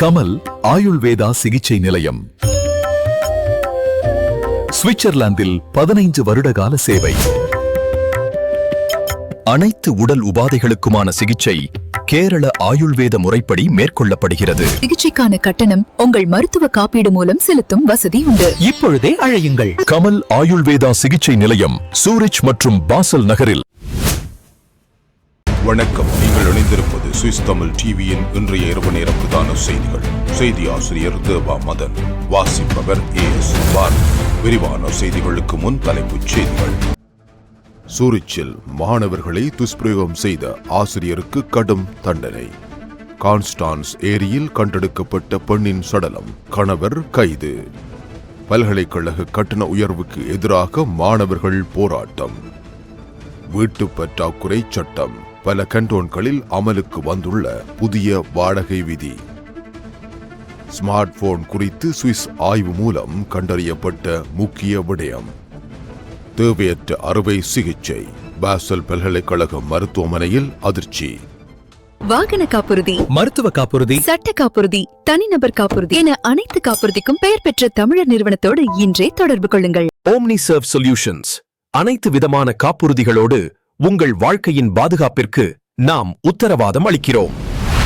கமல் ஆயுள்வேதா சிகிச்சை நிலையம். சுவிட்சர்லாந்தில் பதினைந்து வருட கால சேவை. அனைத்து உடல் உபாதைகளுக்குமான சிகிச்சை கேரள ஆயுள்வேத முறைப்படி மேற்கொள்ளப்படுகிறது. சிகிச்சைக்கான கட்டணம் உங்கள் மருத்துவ காப்பீடு மூலம் செலுத்தும் வசதி உண்டு. இப்பொழுதே அழையுங்கள். கமல் ஆயுள்வேதா சிகிச்சை நிலையம் சூரிச் மற்றும் பாசல் நகரில். வணக்கம். நீங்கள் இணைந்திருப்பது சுவிஸ் தமிழ் டிவியின் இன்றைய இரவு நேர பிரதான செய்திகள். செய்தி ஆசிரியர் தேவா மதன் வாசிப்பவர் ஏ எஸ் விரிவான செய்திகளுக்கு முன் தலைப்புச் செய்திகள். சூரிச்சில் மாணவர்களை துஷ்பிரயோகம் செய்த ஆசிரியருக்கு கடும் தண்டனை. கான்ஸ்டான்ஸ் ஏரியில் கண்டெடுக்கப்பட்ட பெண்ணின் சடலம் கணவர் கைது. பல்கலைக்கழக கட்டண உயர்வுக்கு எதிராக மாணவர்கள் போராட்டம். வீட்டு பற்றாக்குறை சட்டம். பல கண்டோன்களில் அமலுக்கு வந்துள்ள புதிய வாடகை விதி. ஸ்மார்ட் போன் குறித்து சுவிஸ் ஆய்வு மூலம் கண்டறியப்பட்ட முக்கிய விடயம். தேவையற்ற அறுவை சிகிச்சை. பாசல் பல்கலைக்கழக மருத்துவமனையில் அதிர்ச்சி. வாகன காப்புறுதி. மருத்துவ காப்புறுதி. சட்ட காப்புறுதி. தனிநபர் காப்புறுதி. என அனைத்து காப்புறுதிக்கும் பெயர் பெற்ற தமிழர் நிறுவனத்தோடு இன்றே தொடர்பு கொள்ளுங்கள். ஓம்னி சர்வ் சொல்யூஷன்ஸ் அனைத்து விதமான காப்புறுதிகளோடு உங்கள் வாழ்க்கையின் பாதுகாப்பிற்கு நாம் உத்தரவாதம் அளிக்கிறோம்.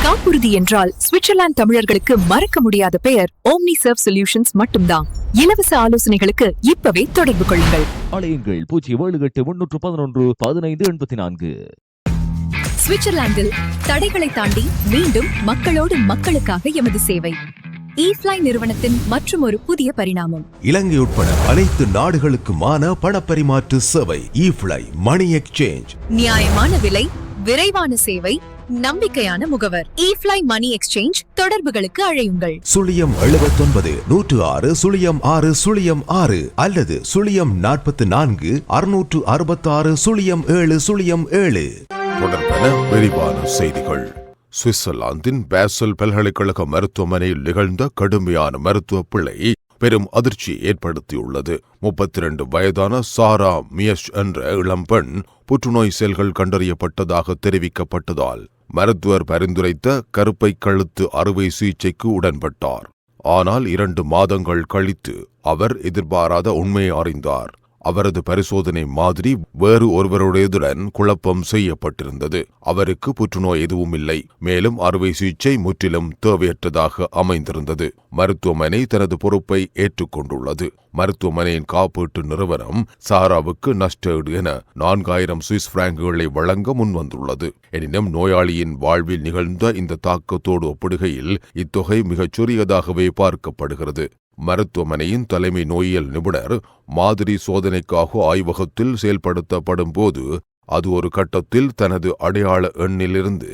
காப்புறுதி என்றால் சுவிட்சர்லாந்து தமிழர்களுக்கு மறக்க முடியாத பெயர் ஓம்னி சர்வ் சொல்யூஷன்ஸ் மட்டும்தான். இலவச ஆலோசனைகளுக்கு இப்பவே தொடர்பு கொள்ளுங்கள். அலையுங்கள். பூஜ்ஜியம் ஏழு எட்டு முன்னூற்று பதினொன்று பதினைந்து எண்பத்தி நான்கு. சுவிட்சர்லாந்தில் தடைகளை தாண்டி மீண்டும் மக்களோடு மக்களுக்காக எமது சேவை. ஈஃப்ளை நிறுவனத்தின் மற்றும் ஒரு புதிய பரிணாமம். இலங்கை உட்பட அனைத்து நாடுகளுக்குமான பணப்பரிமாற்று சேவை இஃப்ளை மணி எக்ஸ்சேஞ்ச் நியாயமான விலை விரைவான சேவை நம்பிக்கையான முகவர். ஈஃப்ளை மணி எக்ஸ்சேஞ்ச் தொடர்புகளுக்கு அழையுங்கள். சுழியம் எழுபத்தொன்பது நூற்று ஆறு சுழியம் ஆறு சுழியம் ஆறு அல்லது சுழியம் நாற்பத்தி நான்கு அறுநூற்று அறுபத்தாறு சுழியம் ஏழு சுழியம் ஏழு. தொடர்பென விரிவான செய்திகள். சுவிட்சர்லாந்தின் பேசல் பல்கலைக்கழக மருத்துவமனையில் நிகழ்ந்த கடுமையான மருத்துவ பிழை பெரும் அதிர்ச்சி ஏற்படுத்தியுள்ளது. முப்பத்தி இரண்டு வயதான சாரா மியஷ் என்ற இளம்பெண் புற்றுநோய் செல்கள் கண்டறியப்பட்டதாக தெரிவிக்கப்பட்டதால் மருத்துவர் பரிந்துரைத்த கருப்பை கழுத்து அறுவை சிகிச்சைக்கு உடன்பட்டார். ஆனால் இரண்டு மாதங்கள் கழித்து அவர் எதிர்பாராத உண்மையை அறிந்தார். அவரது பரிசோதனை மாதிரி வேறு ஒருவருடையதுடன் குழப்பம் செய்யப்பட்டிருந்தது. அவருக்கு புற்றுநோய் எதுவும் இல்லை. மேலும் அறுவை சிகிச்சை முற்றிலும் தேவையற்றதாக அமைந்திருந்தது. மருத்துவமனை தனது பொறுப்பை ஏற்றுக்கொண்டுள்ளது. மருத்துவமனையின் காப்பீட்டு நிறுவனம் சாராவுக்கு நஷ்டஈடு என நான்காயிரம் சுவிஸ் பிராங்குகளை வழங்க முன்வந்துள்ளது. எனினும் நோயாளியின் வாழ்வில் நிகழ்ந்த இந்த தாக்கத்தோடு ஒப்பிடுகையில் இத்தொகை மிகச் சிறியதாகவே பார்க்கப்படுகிறது. மருத்துவமனையின் தலைமை நோயியல் நிபுணர் மாதிரி சோதனைக்காக ஆய்வகத்தில் செயல்படுத்தப்படும் போது அது ஒரு கட்டத்தில் தனது அடையாள எண்ணிலிருந்து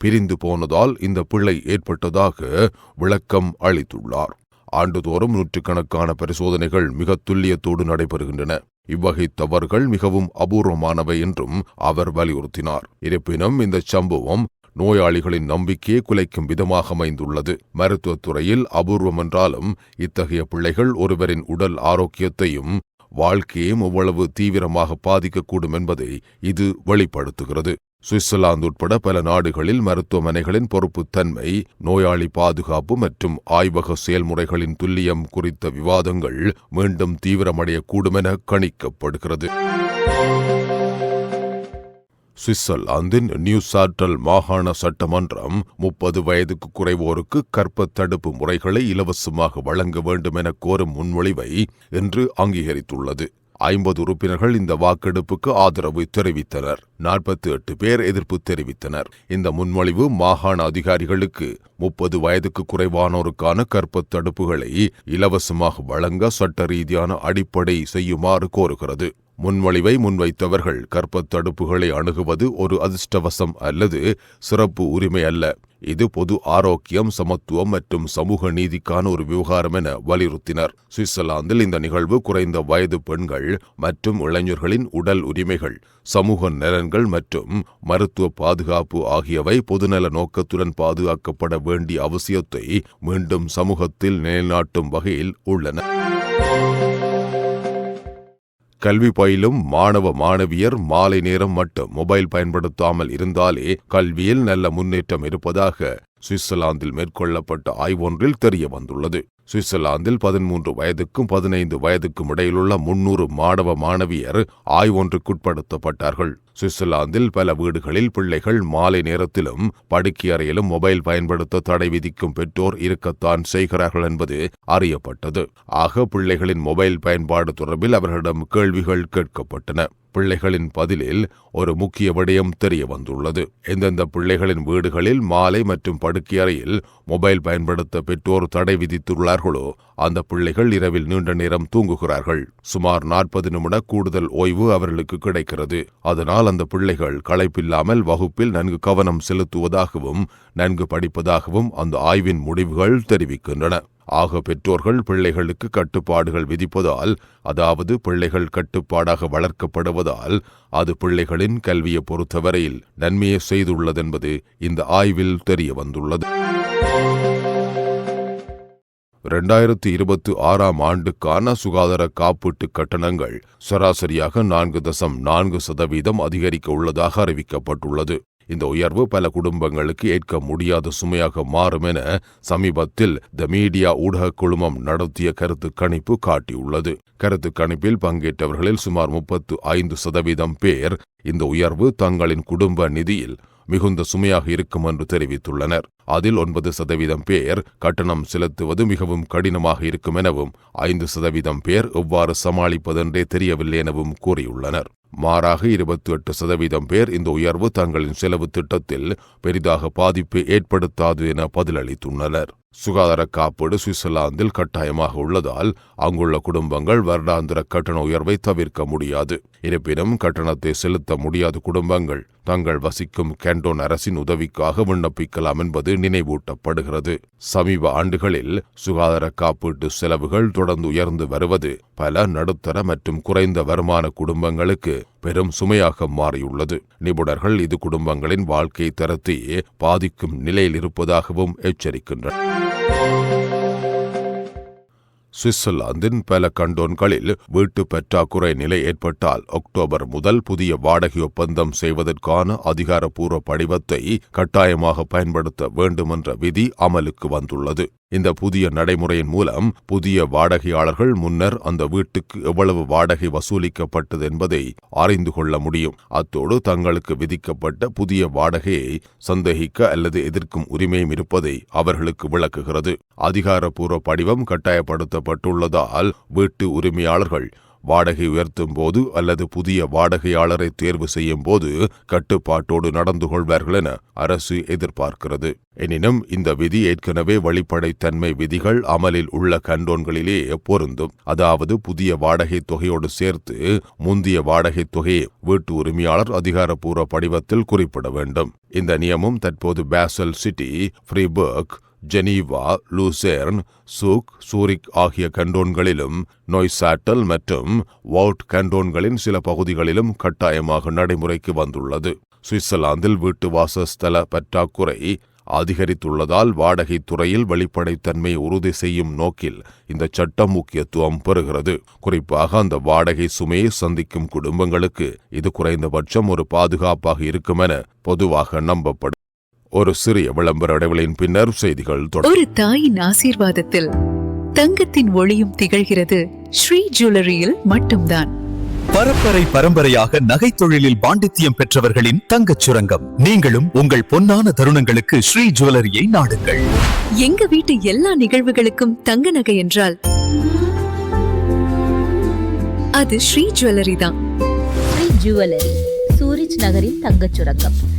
பிரிந்து போனதால் இந்த பிழை ஏற்பட்டதாக விளக்கம் அளித்துள்ளார். ஆண்டுதோறும் நூற்றுக்கணக்கான பரிசோதனைகள் மிக துல்லியத்தோடு நடைபெறுகின்றன. இவ்வகை தவறுகள் மிகவும் அபூர்வமானவை என்றும் அவர் வலியுறுத்தினார். இருப்பினும் இந்த சம்பவம் நோயாளிகளின் நம்பிக்கையை குலைக்கும் விதமாக அமைந்துள்ளது. மருத்துவத்துறையில் அபூர்வமென்றாலும் இத்தகைய பிள்ளைகள் ஒருவரின் உடல் ஆரோக்கியத்தையும் வாழ்க்கையையும் எவ்வளவு தீவிரமாக பாதிக்கக்கூடும் என்பதை இது வெளிப்படுத்துகிறது. சுவிட்சர்லாந்து உட்பட பல நாடுகளில் மருத்துவமனைகளின் பொறுப்புத்தன்மை நோயாளி பாதுகாப்பு மற்றும் ஆய்வக செயல்முறைகளின் துல்லியம் குறித்த விவாதங்கள் மீண்டும் தீவிரமடையக்கூடும் என கணிக்கப்படுகிறது. சுவிட்சர்லாந்தின் நியூ சாட்டல் மாகாண சட்டமன்றம் முப்பது வயதுக்கு குறைவோருக்கு கற்ப தடுப்பு முறைகளை இலவசமாக வழங்க வேண்டும் என கோரும் முன்மொழிவை இன்று அங்கீகரித்துள்ளது. ஐம்பது உறுப்பினர்கள் இந்த வாக்கெடுப்புக்கு ஆதரவு தெரிவித்தனர். நாற்பத்தி எட்டு பேர் எதிர்ப்பு தெரிவித்தனர். இந்த முன்மொழிவு மாகாண அதிகாரிகளுக்கு முப்பது வயதுக்கு குறைவானோருக்கான கற்ப தடுப்புகளை இலவசமாக வழங்க சட்ட ரீதியான அடிப்படை செய்யுமாறு கோருகிறது. முன்மொழிவை முன்வைத்தவர்கள் கற்பத் தடுப்புகளை அணுகுவது ஒரு அதிர்ஷ்டவசம் அல்லது சிறப்பு உரிமை அல்ல. இது பொது ஆரோக்கியம் சமத்துவம் மற்றும் சமூக நீதிக்கான ஒரு விவகாரம் என வலியுறுத்தினர். சுவிட்சர்லாந்தில் இந்த நிகழ்வு குறைந்த வயது பெண்கள் மற்றும் இளைஞர்களின் உடல் உரிமைகள் சமூக நலன்கள் மற்றும் மருத்துவ பாதுகாப்பு ஆகியவை பொதுநல நோக்கத்துடன் பாதுகாக்கப்பட வேண்டிய அவசியத்தை மீண்டும் சமூகத்தில் நிலைநாட்டும் வகையில் உள்ளன. கல்வி பயிலும் மாணவ மாணவியர் மாலை நேரம் மட்டும் மொபைல் பயன்படுத்தாமல் இருந்தாலே கல்வியில் நல்ல முன்னேற்றம் இருப்பதாக சுவிட்சர்லாந்தில் மேற்கொள்ளப்பட்ட ஆய்வொன்றில் தெரிய வந்துள்ளது. சுவிட்சர்லாந்தில் பதிமூன்று வயதுக்கும் பதினைந்து வயதுக்கும் இடையிலுள்ள முன்னூறு மாணவ மாணவியர் ஆய்வொன்றுக்குட்படுத்தப்பட்டார்கள். சுவிட்சர்லாந்தில் பல வீடுகளில் பிள்ளைகள் மாலை நேரத்திலும் படுக்கையறையிலும் மொபைல் பயன்படுத்த தடை விதிக்கும் பெற்றோர் இருக்கத்தான் செய்கிறார்கள் என்பது அறியப்பட்டது. ஆக பிள்ளைகளின் மொபைல் பயன்பாடு தொடர்பில் அவர்களிடம் கேள்விகள் கேட்கப்பட்டன. பிள்ளைகளின் பதிலில் ஒரு முக்கிய விடயம் தெரிய வந்துள்ளது எந்தெந்த பிள்ளைகளின் வீடுகளில் மாலை மற்றும் படுக்கை அறையில் மொபைல் பயன்படுத்த பெற்றோர் தடை விதித்துள்ளார்களோ அந்த பிள்ளைகள் இரவில் நீண்ட நேரம் தூங்குகிறார்கள். சுமார் நாற்பது நிமிட கூடுதல் ஓய்வு அவர்களுக்கு கிடைக்கிறது. அதனால் அந்த பிள்ளைகள் களைப்பில்லாமல் வகுப்பில் நன்கு கவனம் செலுத்துவதாகவும் நன்கு படிப்பதாகவும் அந்த ஆய்வின் முடிவுகள் தெரிவிக்கின்றன. ஆக பெற்றோர்கள் பிள்ளைகளுக்கு கட்டுப்பாடுகள் விதிப்பதால் அதாவது பிள்ளைகள் கட்டுப்பாடாக வளர்க்கப்படுவதால் அது பிள்ளைகளின் கல்வியை பொறுத்தவரையில் நன்மையை செய்துள்ளதென்பது இந்த ஆய்வில் தெரிய வந்துள்ளது இரண்டாயிரத்தி இருபத்தி ஆறாம் ஆண்டுக்கான சுகாதார காப்பீட்டு கட்டணங்கள் சராசரியாக நான்கு தசம் நான்கு சதவீதம் அதிகரிக்க உள்ளதாக அறிவிக்கப்பட்டுள்ளது. இந்த உயர்வு பல குடும்பங்களுக்கு ஏற்க முடியாத சுமையாக மாறும் என சமீபத்தில் த மீடியா ஊடக குழுமம் நடத்திய கருத்து கணிப்பு காட்டியுள்ளது. கருத்து கணிப்பில் பங்கேற்றவர்களில் சுமார் முப்பத்து ஐந்து சதவீதம் பேர் இந்த உயர்வு தங்களின் குடும்ப நிதியில் மிகுந்த சுமையாக இருக்கும் என்று தெரிவித்துள்ளனர். அதில் ஒன்பது சதவீதம் பேர் கட்டணம் செலுத்துவது மிகவும் கடினமாக இருக்கும் எனவும் ஐந்து சதவீதம் பேர் எவ்வாறு சமாளிப்பதென்றே தெரியவில்லை எனவும் கூறியுள்ளனர். மாறாக இருபத்தி எட்டு சதவீதம் பேர் இந்த உயர்வு தங்களின் செலவு திட்டத்தில் பெரிதாக பாதிப்பு ஏற்படுத்தாது என பதிலளித்துள்ளனர். சுகாதார காப்பீடு சுவிட்சர்லாந்தில் கட்டாயமாக உள்ளதால் அங்குள்ள குடும்பங்கள் வருடாந்திர கட்டண உயர்வை தவிர்க்க முடியாது. இருப்பினும் கட்டணத்தை செலுத்த முடியாத குடும்பங்கள். தங்கள் வசிக்கும் கேண்டோன் அரசின் உதவிக்காக விண்ணப்பிக்கலாம் என்பது நினைவூட்டப்படுகிறது. சமீப ஆண்டுகளில் சுகாதார காப்பீட்டு செலவுகள் தொடர்ந்து உயர்ந்து வருவது பல நடுத்தர மற்றும் குறைந்த வருமான குடும்பங்களுக்கு பெரும் சுமையாக மாறியுள்ளது. நிபுணர்கள் இது குடும்பங்களின் வாழ்க்கை தரத்தை பாதிக்கும் நிலையில் இருப்பதாகவும் எச்சரிக்கின்றனர். சுவிட்சர்லாந்தின் பல கண்டோன்களில் வீட்டு பற்றாக்குறை நிலை ஏற்பட்டால் அக்டோபர் முதல் புதிய வாடகை ஒப்பந்தம் செய்வதற்கான அதிகாரப்பூர்வ படிவத்தை கட்டாயமாக பயன்படுத்த வேண்டுமென்ற விதி அமலுக்கு வந்துள்ளது. இந்த புதிய நடைமுறையின் மூலம் புதிய வாடகையாளர்கள் முன்னர் அந்த வீட்டுக்கு எவ்வளவு வாடகை வசூலிக்கப்பட்டது என்பதை அறிந்து கொள்ள முடியும். அத்தோடு தங்களுக்கு விதிக்கப்பட்ட புதிய வாடகையை சந்தேகிக்க அல்லது எதிர்க்கும் உரிமையும் இருப்பதை அவர்களுக்கு விளக்குகிறது. அதிகாரப்பூர்வ படிவம் கட்டாயப்படுத்த கட்டாயப்படுத்தப்பட்டுள்ளதால் வீட்டு உரிமையாளர்கள் வாடகை உயர்த்தும் போது அல்லது புதிய வாடகையாளரை தேர்வு செய்யும் போது கட்டுப்பாட்டோடு நடந்து கொள்வார்கள் என அரசு எதிர்பார்க்கிறது. எனினும் இந்த விதி ஏற்கனவே வெளிப்படைத்தன்மை விதிகள் அமலில் உள்ள கண்டோன்களிலே பொருந்தும். அதாவது புதிய வாடகை தொகையோடு சேர்த்து முந்தைய வாடகை தொகையை வீட்டு உரிமையாளர் அதிகாரப்பூர்வ படிவத்தில் குறிப்பிட வேண்டும். இந்த நியமம் தற்போது Basel city Freiburg Geneva Lucerne Zug Zurich ஆகிய கண்டோன்களிலும் நொய்சாட்டல் மற்றும் வவுட் கண்டோன்களின் சில பகுதிகளிலும் கட்டாயமாக நடைமுறைக்கு வந்துள்ளது. சுவிட்சர்லாந்தில் வீட்டு வாசஸ்தல பற்றாக்குறை அதிகரித்துள்ளதால் வாடகை துறையில் வெளிப்படைத்தன்மை உறுதி செய்யும் நோக்கில் இந்த சட்டம் முக்கியத்துவம் பெறுகிறது. குறிப்பாக அந்த வாடகை சுமையை சந்திக்கும் குடும்பங்களுக்கு இது குறைந்தபட்சம் ஒரு பாதுகாப்பாக இருக்கும் என பொதுவாக நம்பப்படும் ஒரு சிறிய விளம்பர இடைவெளியின் பின்னர் செய்திகள் தொடரும் ஒரு தாயின் ஆசீர்வாதத்தில் தங்கத்தின் ஒளியும் திகழ்கிறது. ஸ்ரீ ஜுவல்லரியில் மட்டும்தான். பரம்பரை பரம்பரையாக நகைத் தொழிலில் பாண்டித்தியம் பெற்றவர்களின் தங்கச் சுரங்கம். நீங்களும் உங்கள் பொன்னான தருணங்களுக்கு ஸ்ரீ ஜுவல்லரியை நாடுங்கள். எங்க வீட்டு எல்லா நிகழ்வுகளுக்கும் தங்க நகை என்றால் அது ஸ்ரீ ஜுவல்லரி தான். ஸ்ரீ ஜுவல்லரி சூரிச் நகரின் தங்கச் சுரங்கம்.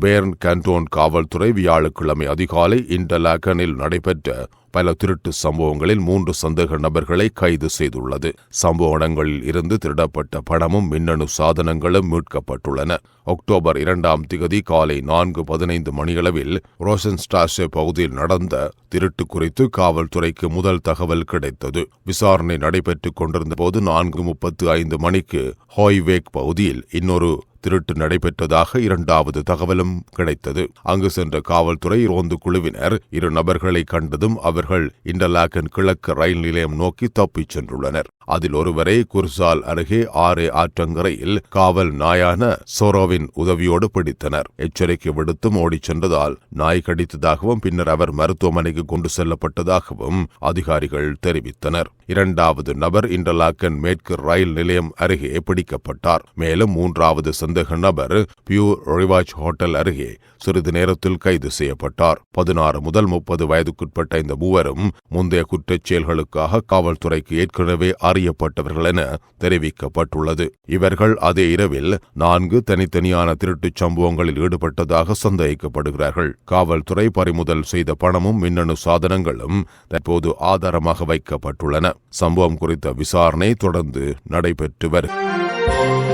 பேர்ன் கண்டோன் காவல்துறை வியாழக்கிழமை அதிகாலை இன்டலாகனில் நடைபெற்ற பல திருட்டு சம்பவங்களில் மூன்று சந்தேக நபர்களை கைது செய்துள்ளது. சம்பவ இடங்களில் இருந்து திருடப்பட்ட பணமும் மின்னணு சாதனங்களும் மீட்கப்பட்டுள்ளன. அக்டோபர் இரண்டாம் திகதி காலை நான்கு பதினைந்து மணியளவில் ரோஷன் ஸ்டாஷே பகுதியில் நடந்த திருட்டு குறித்து காவல்துறைக்கு முதல் தகவல் கிடைத்தது. விசாரணை நடைபெற்றுக் கொண்டிருந்த போது நான்கு முப்பத்து ஐந்து மணிக்கு ஹாய்வேக் பகுதியில் இன்னொரு திருட்டு நடைபெற்றதாக இரண்டாவது தகவலும் கிடைத்தது. அங்கு சென்ற காவல்துறை ரோந்து குழுவினர் இரு நபர்களை கண்டதும் அவர் அவர்கள் இண்டலாக்கன் கிழக்கு ரயில் நிலையம் நோக்கி தப்பிச் சென்றுள்ளனர். அதில் ஒருவரை குர்சால் அருகே ஆறு ஆற்றங்கரையில் காவல் நாயான சோரோவின் உதவியோடு பிடித்தனர். எச்சரிக்கை விடுத்தும் ஓடிச் சென்றதால் நாய் கடித்ததாகவும் பின்னர் அவர் மருத்துவமனைக்கு கொண்டு செல்லப்பட்டதாகவும் அதிகாரிகள் தெரிவித்தனர். இரண்டாவது நபர் இண்டலாக்கன் மேற்கு ரயில் நிலையம் அருகே பிடிக்கப்பட்டார். மேலும் மூன்றாவது சந்தேக நபர் பியூர் ரிவாஜ் ஹோட்டல் அருகே சிறிது நேரத்தில் கைது செய்யப்பட்டார். பதினாறு முதல் முப்பது வயதுக்குட்பட்ட இந்த மூவரும் முந்தைய குற்றச் செயல்களுக்காக காவல்துறைக்கு ஏற்கனவே அறியப்பட்டவர்கள் என தெரிவிக்கப்பட்டுள்ளது. இவர்கள் அதே இரவில் நான்கு தனித்தனியான திருட்டுச் சம்பவங்களில் ஈடுபட்டதாக சந்தேகிக்கப்படுகிறார்கள் காவல்துறை பறிமுதல் செய்த பணமும் மின்னணு சாதனங்களும் தற்போது ஆதாரமாக வைக்கப்பட்டுள்ளன. சம்பவம் குறித்த விசாரணை தொடர்ந்து நடைபெற்று வருகிறது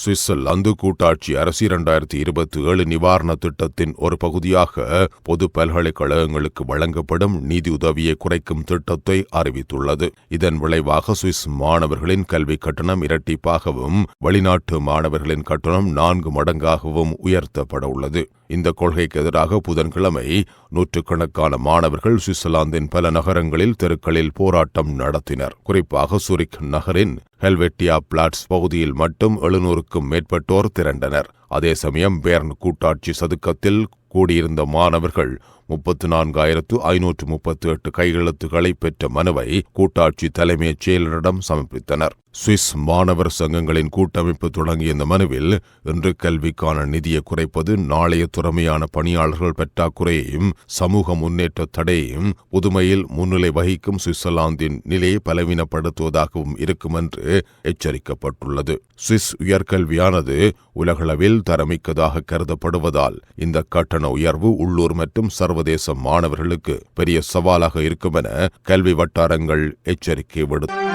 சுவிட்சர்லாந்து கூட்டாட்சி அரசு இரண்டாயிரத்தி இருபத்தி ஏழு நிவாரண திட்டத்தின் ஒரு பகுதியாக பொது பல்கலைக்கழகங்களுக்கு வழங்கப்படும் நிதி உதவியை குறைக்கும் திட்டத்தை அறிவித்துள்ளது. இதன் விளைவாக சுவிஸ் மாணவர்களின் கல்வி கட்டணம் இரட்டிப்பாகவும் வெளிநாட்டு மாணவர்களின் கட்டணம் நான்கு மடங்காகவும் உயர்த்தப்பட உள்ளது. இந்த கொள்கைக்கு எதிராக புதன்கிழமை நூற்றுக்கணக்கான மாணவர்கள் சுவிட்சர்லாந்தின் பல நகரங்களில் தெருக்களில் போராட்டம் நடத்தினர். குறிப்பாக சுரிக் நகரின் ஹெல்வெட்டியா பிளாட்ஸ் பகுதியில் மட்டும் எழுநூறுக்கும் மேற்பட்டோர் திரண்டனர். அதே சமயம் பேர்ன் கூட்டாட்சி சதுக்கத்தில் கூடியிருந்த மாணவர்கள் முப்பத்து நான்காயிரத்து ஐநூற்று முப்பத்தி எட்டு கையெழுத்துக்களை பெற்ற மனுவை கூட்டாட்சி தலைமைச் செயலரிடம் சமர்ப்பித்தனர். சுவிஸ் மாணவர் சங்கங்களின் கூட்டமைப்பு தொடங்கிய இந்த மனுவில் இன்று கல்விக்கான நிதியை குறைப்பது நாளைய திறமையான பணியாளர்கள் பற்றாக்குறையையும் சமூக முன்னேற்ற தடையையும் புதுமையில் முன்னிலை வகிக்கும் சுவிட்சர்லாந்தின் நிலையை பலவீனப்படுத்துவதாகவும் இருக்கும் என்று எச்சரிக்கப்பட்டுள்ளது. சுவிஸ் உயர்கல்வியானது உலகளவில் தரமிக்கதாக கருதப்படுவதால் இந்த கட்டண உயர்வு உள்ளூர் மற்றும் சர்வதேச மாணவர்களுக்கு பெரிய சவாலாக இருக்கும் என கல்வி வட்டாரங்கள் எச்சரிக்கை விடுத்தன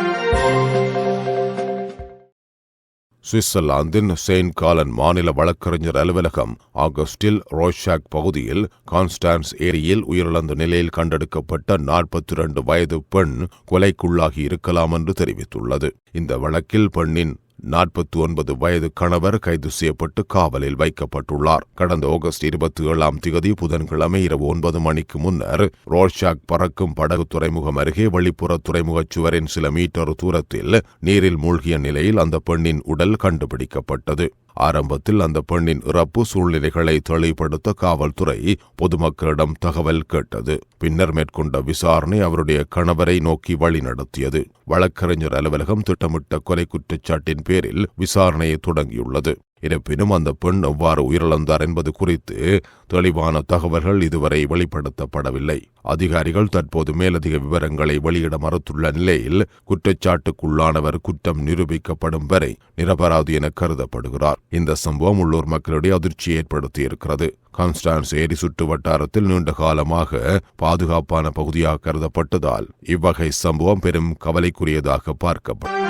சுவிட்சர்லாந்தின் செயின்ட் காலன் மாநில வழக்கறிஞர் அலுவலகம் ஆகஸ்டில் ரோஷாக் பகுதியில் கான்ஸ்டான்ஸ் ஏரியில் உயிரிழந்த நிலையில் கண்டெடுக்கப்பட்ட நாற்பத்தி இரண்டு வயது பெண் கொலைக்குள்ளாகி இருக்கலாம் என்று தெரிவித்துள்ளது. இந்த வழக்கில் பெண்ணின் நாற்பத்தி ஒன்பது வயது கணவர் கைது செய்யப்பட்டு காவலில் வைக்கப்பட்டுள்ளார். கடந்த ஆகஸ்ட் இருபத்தி ஏழாம் திகதி புதன்கிழமை இரவு ஒன்பது மணிக்கு முன்னர் ரோஷாக் பறக்கும் படகு துறைமுகம் அருகே வெளிப்புற துறைமுகச் சுவரின் சில மீட்டர் தூரத்தில் நீரில் மூழ்கிய நிலையில் அந்த பெண்ணின் உடல் கண்டுபிடிக்கப்பட்டது. ஆரம்பத்தில் அந்த பெண்ணின் இறப்பு சூழ்நிலைகளை தெளிவுபடுத்த காவல்துறை பொதுமக்களிடம் தகவல் கேட்டது. பின்னர் மேற்கொண்ட விசாரணை அவருடைய கணவரை நோக்கி வழிநடத்தியது. வழக்கறிஞர் அலுவலகம் திட்டமிட்ட கொலை குற்றச்சாட்டின் பேரில் விசாரணையை தொடங்கியுள்ளது. இருப்பினும் அந்த பெண் எவ்வாறு உயிரிழந்தார் என்பது குறித்து தெளிவான தகவல்கள் இதுவரை வெளிப்படுத்தப்படவில்லை. அதிகாரிகள் தற்போது மேலதிக விவரங்களை வெளியிட மறுத்துள்ள நிலையில் குற்றச்சாட்டுக்குள்ளானவர் குற்றம் நிரூபிக்கப்படும் வரை நிரபராதி என கருதப்படுகிறார். இந்த சம்பவம் உள்ளூர் மக்களிடையே அதிர்ச்சியை ஏற்படுத்தியிருக்கிறது. கான்ஸ்டான்ஸ் ஏரி சுற்று வட்டாரத்தில் நீண்ட காலமாக பாதுகாப்பான பகுதியாக கருதப்பட்டதால் இவ்வகை சம்பவம் பெரும் கவலைக்குரியதாக பார்க்கப்படும்.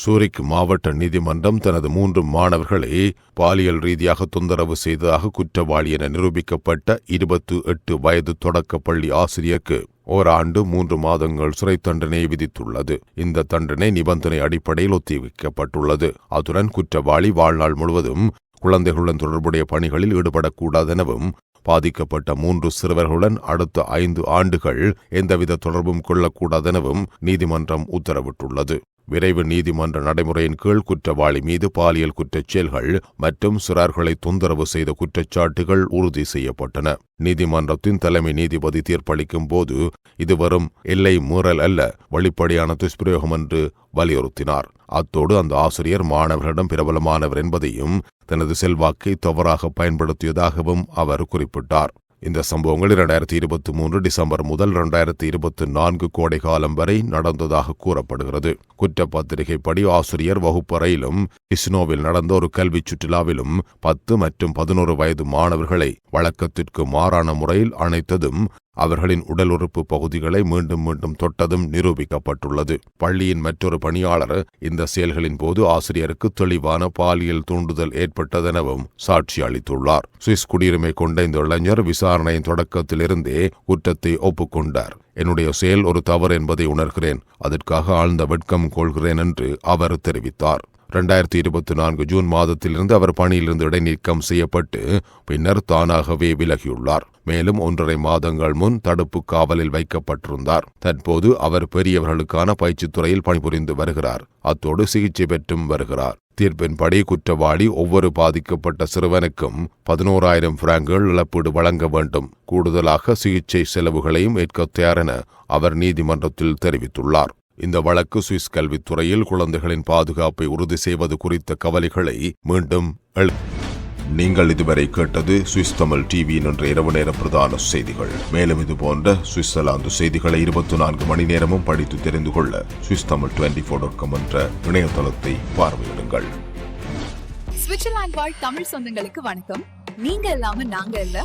சூரிக் மாவட்ட நீதிமன்றம் தனது மூன்று மாணவர்களை பாலியல் ரீதியாக தொந்தரவு செய்ததாக குற்றவாளி என நிரூபிக்கப்பட்ட இருபத்து எட்டு வயது தொடக்க பள்ளி ஆசிரியருக்கு ஓராண்டு மூன்று மாதங்கள் சிறை தண்டனை விதித்துள்ளது. இந்த தண்டனை நிபந்தனை அடிப்படையில் ஒத்திவைக்கப்பட்டுள்ளது. அத்துடன் குற்றவாளி வாழ்நாள் முழுவதும் குழந்தைகளுடன் தொடர்புடைய பணிகளில் ஈடுபடக்கூடாதெனவும் பாதிக்கப்பட்ட மூன்று சிறுவர்களுடன் அடுத்த ஐந்து ஆண்டுகள் எந்தவித தொடர்பும் கொள்ளக்கூடாதெனவும் நீதிமன்றம் உத்தரவிட்டுள்ளது. விரைவு நீதிமன்ற நடைமுறையின் கீழ் குற்றவாளி மீது பாலியல் குற்றச் செயல்கள் மற்றும் சிறார்களை தொந்தரவு செய்த குற்றச்சாட்டுகள் உறுதி செய்யப்பட்டன. நீதிமன்றத்தின் தலைமை நீதிபதி தீர்ப்பளிக்கும் போது இது வரும் எல்லை மீறல் அல்ல வெளிப்படையான துஷ்பிரயோகம் என்று வலியுறுத்தினார். அத்தோடு அந்த ஆசிரியர் மாணவர்களிடம் பிரபலமானவர் என்பதையும் தனது செல்வாக்கை தவறாக பயன்படுத்தியதாகவும் அவர் குறிப்பிட்டார். இந்த சம்பவங்கள் இரண்டாயிரத்தி இருபத்தி மூன்று டிசம்பர் முதல் இரண்டாயிரத்தி இருபத்தி நான்கு கோடை காலம் வரை நடந்ததாக கூறப்படுகிறது. குற்றப்பத்திரிகைப்படி ஆசிரியர் வகுப்பறையிலும் இஸ்னோவில் நடந்த ஒரு கல்வி சுற்றுலாவிலும் பத்து மற்றும் பதினோரு வயது மாணவர்களை வழக்கத்திற்கு மாறான முறையில் அணைத்ததும் அவர்களின் உடல் உறுப்பு பகுதிகளை மீண்டும் மீண்டும் தொட்டதும் நிரூபிக்கப்பட்டுள்ளது. பள்ளியின் மற்றொரு பணியாளர் இந்த செயல்களின் போது ஆசிரியருக்கு தெளிவான பாலியல் தூண்டுதல் ஏற்பட்டதெனவும் சாட்சி அளித்துள்ளார். சுவிஸ் குடியுரிமை கொண்ட இந்த இளைஞர் விசாரணையின் தொடக்கத்திலிருந்தே குற்றத்தை ஒப்புக்கொண்டார். என்னுடைய செயல் ஒரு தவறு என்பதை உணர்கிறேன். அதற்காக ஆழ்ந்த வெட்கம் கொள்கிறேன் என்று அவர் தெரிவித்தார். ரெண்டாயிரத்தி இருபத்தி நான்கு ஜூன் மாதத்திலிருந்து அவர் பணியிலிருந்து இடைநீக்கம் செய்யப்பட்டு பின்னர் தானாகவே விலகியுள்ளார். மேலும் ஒன்றரை மாதங்கள் முன் தடுப்பு காவலில் வைக்கப்பட்டிருந்தார். தற்போது அவர் பெரியவர்களுக்கான பயிற்சித் துறையில் பணிபுரிந்து வருகிறார். அத்தோடு சிகிச்சை பெற்றும் வருகிறார். தீர்ப்பின்படி குற்றவாளி ஒவ்வொரு பாதிக்கப்பட்ட சிறுவனுக்கும் பதினோராயிரம் பிராங்குகள் இழப்பீடு வழங்க வேண்டும். கூடுதலாக சிகிச்சை செலவுகளையும் ஏற்க தயார் என அவர் நீதிமன்றத்தில் தெரிவித்துள்ளார். இந்த வழக்கு சுவிஸ் கல்வித்துறையில் குழந்தைகளின் பாதுகாப்பை உறுதி செய்வது குறித்த கவலைகளை மீண்டும் எழு நீங்கள் இதுவரை கேட்டது சுவிஸ் தமிழ் டிவியின் என்ற இரவு நேர பிரதான செய்திகள். மேலும் இது போன்ற சுவிட்சர்லாந்து செய்திகளை இருபத்தி நான்கு மணி நேரமும் படித்து தெரிந்து கொள்ள Swiss Tamil twenty four dot com என்ற இணையதளத்தை பார்வையிடுங்கள். சுவிட்சர்லாந்து வாழ் தமிழ் சொந்தங்களுக்கு வணக்கம். நீங்க இல்லாம நாங்க இல்ல.